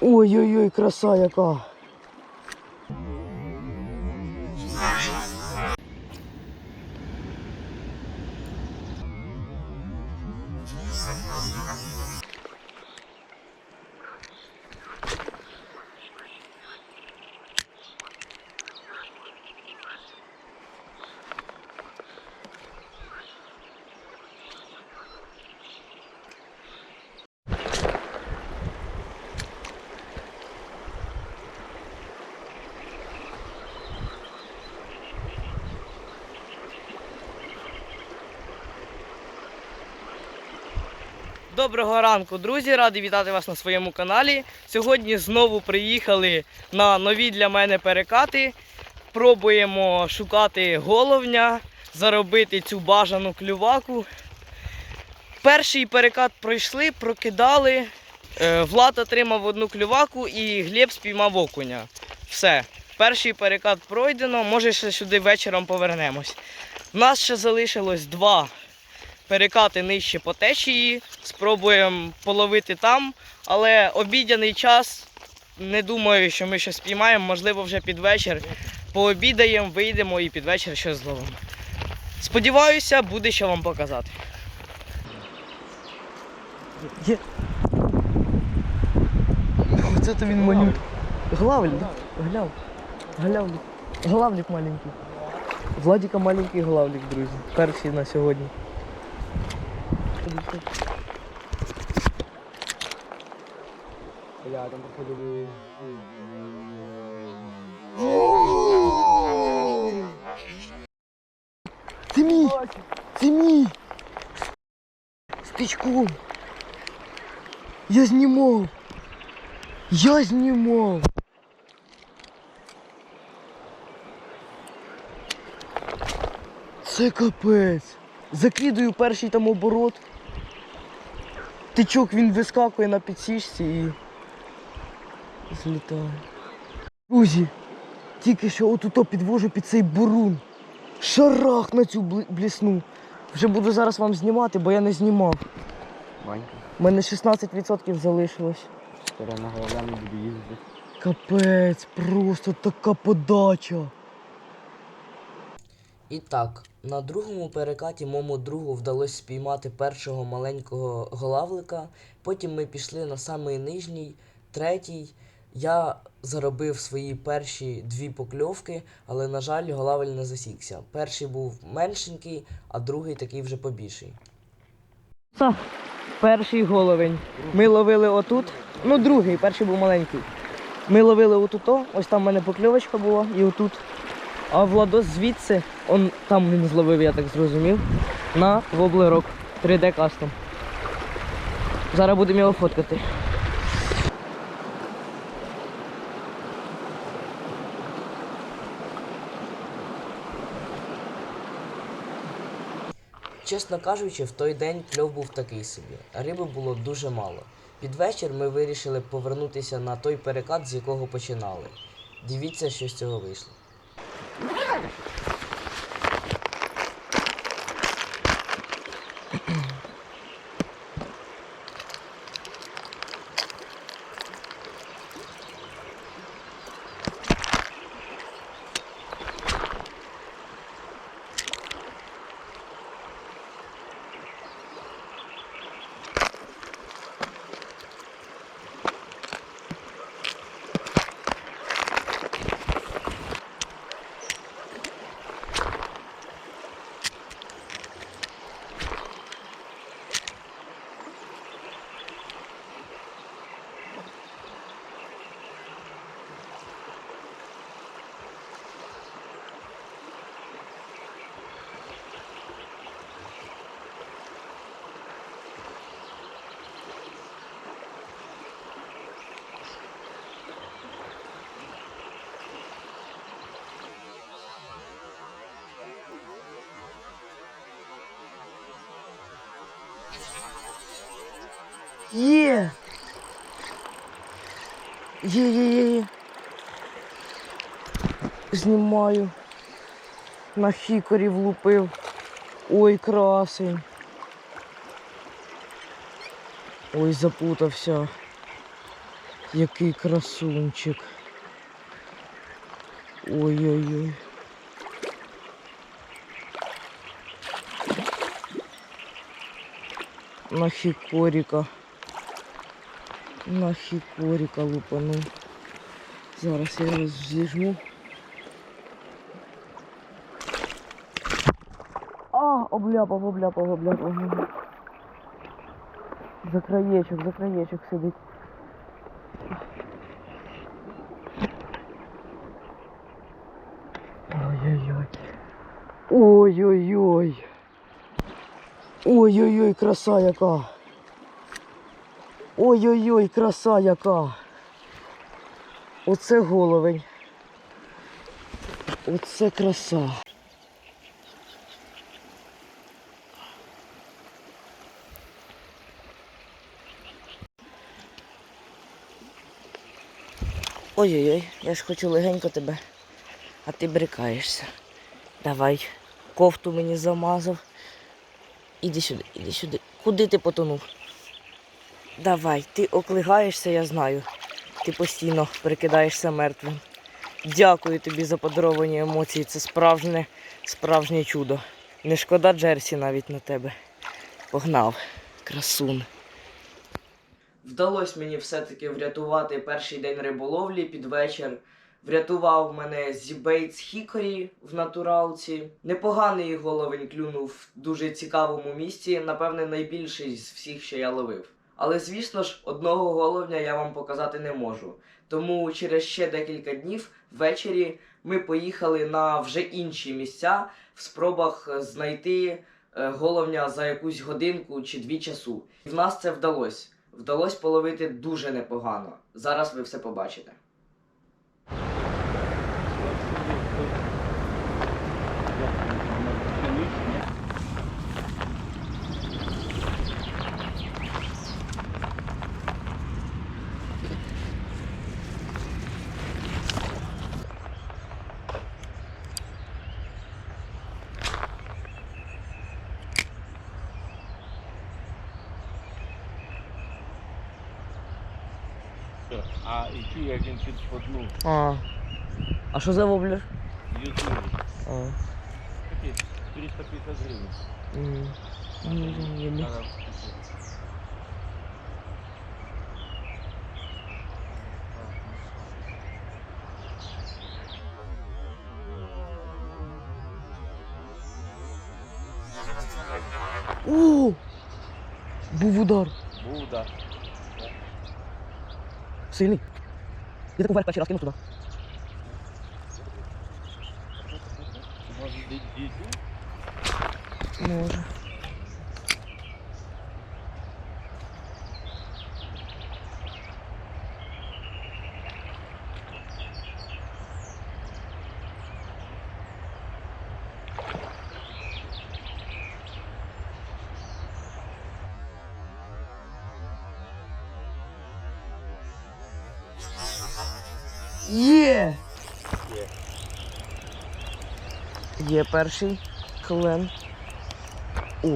Ой-ой-ой, краса яка. Доброго ранку, друзі! Радий вітати вас на своєму каналі. Сьогодні знову приїхали на нові для мене перекати. Пробуємо шукати головня, заробити цю бажану клюваку. Перший перекат пройшли, прокидали. Е, Влад отримав одну клюваку і Глеб спіймав окуня. Все. Перший перекат пройдено, може ще сюди вечором повернемось. У нас ще залишилось два перекати нижче по течії. Спробуємо половити там, але обідяний час. Не думаю, що ми щось спіймаємо, можливо, вже під вечір. Пообідаємо, вийдемо і під вечір щось зловимо. Сподіваюся, буде що вам показати. Є. Оце то він малюк. Главлік, гляв. Глявлік. Главлік маленький. Владіка маленький главлік, друзі. Перший на сьогодні. Бля, там походу Це мій! Це мій! З тичком! Я знімав! Я знімав! Це капець! Закидую перший там оборот. Тичок він вискакує на підсічці і злітає. Друзі, тільки що отут підвожу під цей бурун. Шарах на цю блісну. Вже буду зараз вам знімати, бо я не знімав. Банька. У мене 16% залишилось. Скоро на головне буду їздити. Капець, просто така подача. І так, на другому перекаті моєму другу вдалося спіймати першого маленького голавлика. Потім ми пішли на самий нижній, третій. Я заробив свої перші дві покльовки, але, на жаль, голавель не засікся. Перший був меншенький, а другий такий вже побільший. Це перший головень. Ми ловили отут. Ну, другий, перший був маленький. Ми ловили отут, ось там в мене покльовочка була і отут. А Владос звідси, он там він зловив, я так зрозумів, на воблерок 3D кастом. Зараз будемо його фоткати. Чесно кажучи, в той день кльов був такий собі. Риби було дуже мало. Під вечір ми вирішили повернутися на той перекат, з якого починали. Дивіться, що з цього вийшло. Hadi. Є! Є, є, є, є. Знімаю. На хікорі влупив. Ой, красень. Ой, запутався. Який красунчик. Ой-ой-ой. На хікоріка. На хікоріка лупану. Зараз я його зіжму. А, обляпав, обляпав, обляпав. За краєчок, за краєчок сидить. Ой-ой-ой. Ой-ой-ой. Ой-ой-ой, краса яка. Ой-ой-ой, краса яка. Оце головень. Оце краса. Ой-ой-ой, я ж хочу легенько тебе, а ти брикаєшся. Давай, кофту мені замазав. Іди сюди, іди сюди. Куди ти потонув? Давай, ти оклигаєшся, я знаю. Ти постійно прикидаєшся мертвим. Дякую тобі за подаровані емоції. Це справжнє, справжнє чудо. Не шкода Джерсі навіть на тебе. Погнав, красун. Вдалося мені все-таки врятувати перший день риболовлі під вечір. Врятував мене Зібейтс Хікорі в натуралці. Непоганий головень клюнув в дуже цікавому місці, напевне, найбільший з всіх, що я ловив. Але звісно ж, одного головня я вам показати не можу. Тому через ще декілька днів ввечері ми поїхали на вже інші місця в спробах знайти е, головня за якусь годинку чи дві часу. І в нас це вдалося. Вдалося половити дуже непогано. Зараз ви все побачите. А і чую, як він підшпотнув А. А що за воблер? Ютуб. А. Такий 350 гривень. м. Ну, зрозуміло. Зараз. О! Був удар. Був, да. Сильний. Я таку вверх перший раз кинув Є! Є. Є перший клен. О.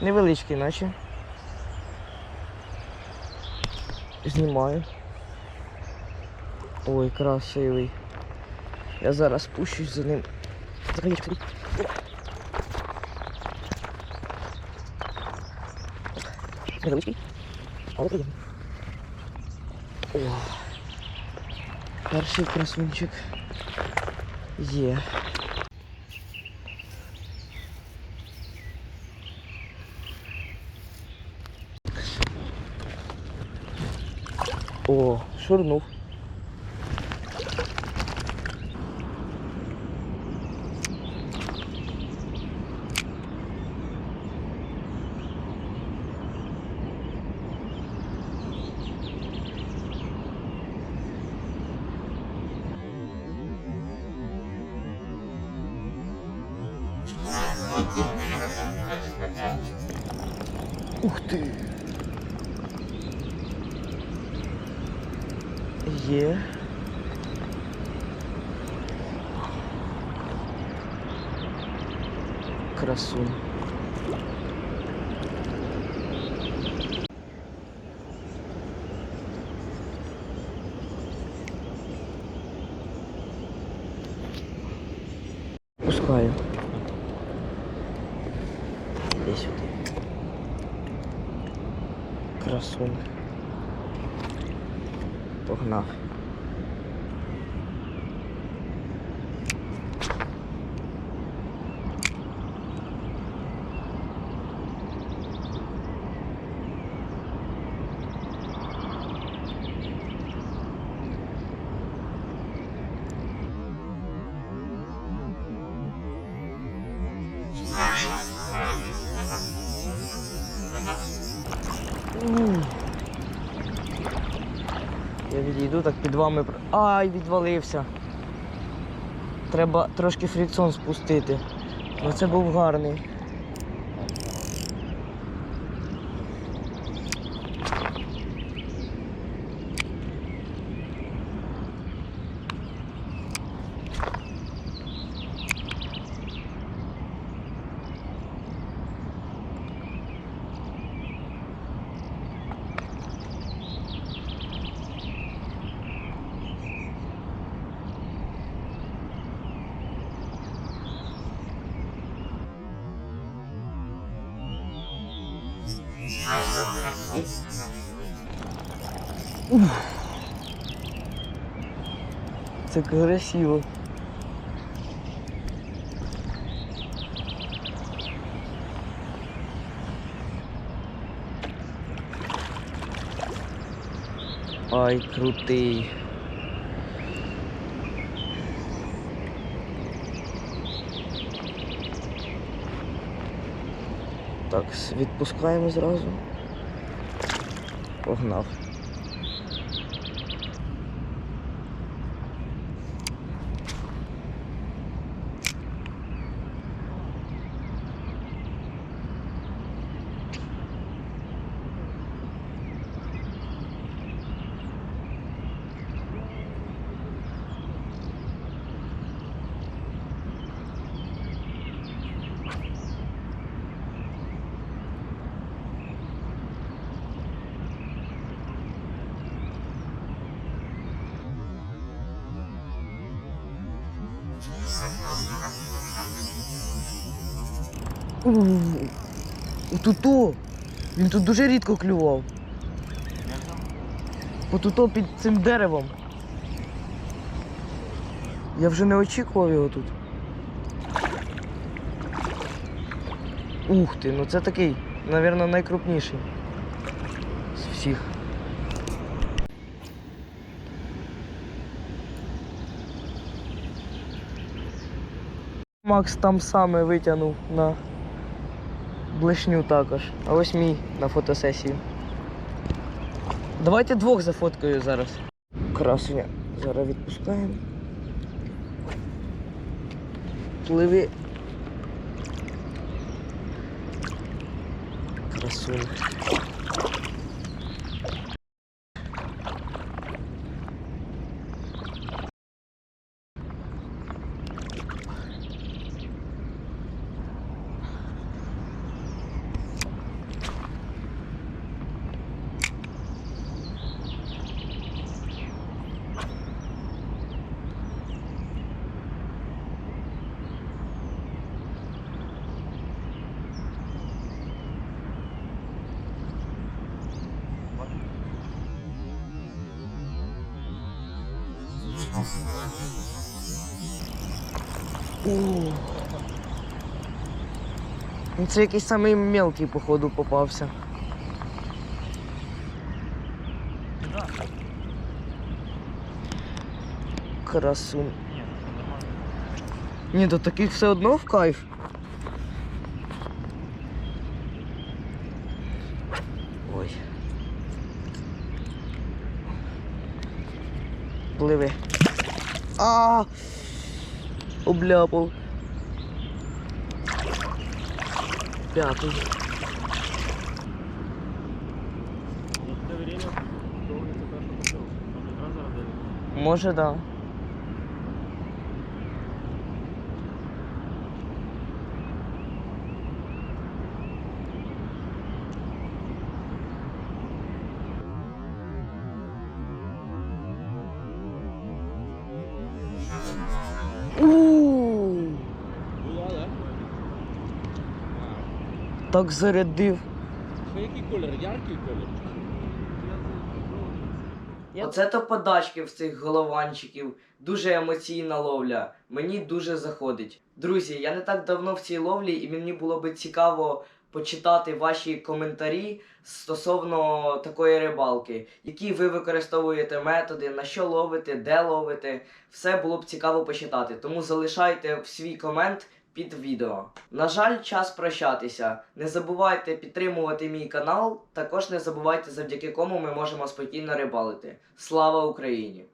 Невеличкий, наче. Знімаю. Ой, красивий. Я зараз спущусь за ним. Невеличкий. Але приємний. О. Перший красунчик є. О, шурнув. Ух ти. Є. Красун. Відійду так під вами. Ай, відвалився. Треба трошки фрикціон спустити. Але це був гарний. Це красиво. Ай, крутий. Так, відпускаємо зразу. Погнав. Отуто! Він тут дуже рідко клював. Отуто під цим деревом. Я вже не очікував його тут. Ух ти, ну це такий, напевно, найкрупніший з всіх. Макс там саме витягнув на блешню також. А ось мій на фотосесії. Давайте двох зафоткаю зараз. Красення. Зараз відпускаємо. Пливи. Красуня. О. Це якийсь самий мелкий, походу, попався. Красун. Ні, до таких все одно в кайф. Ой. Пливи. А! Обляпав. Пятый. Ну? Може, да. Так зарядив. Що який колір? Яркий колір? Оце то подачки в цих голованчиків. Дуже емоційна ловля. Мені дуже заходить. Друзі, я не так давно в цій ловлі, і мені було би цікаво почитати ваші коментарі стосовно такої рибалки, які ви використовуєте методи, на що ловите, де ловите. Все було б цікаво почитати. Тому залишайте в свій комент під відео. На жаль, час прощатися. Не забувайте підтримувати мій канал. Також не забувайте, завдяки кому ми можемо спокійно рибалити. Слава Україні!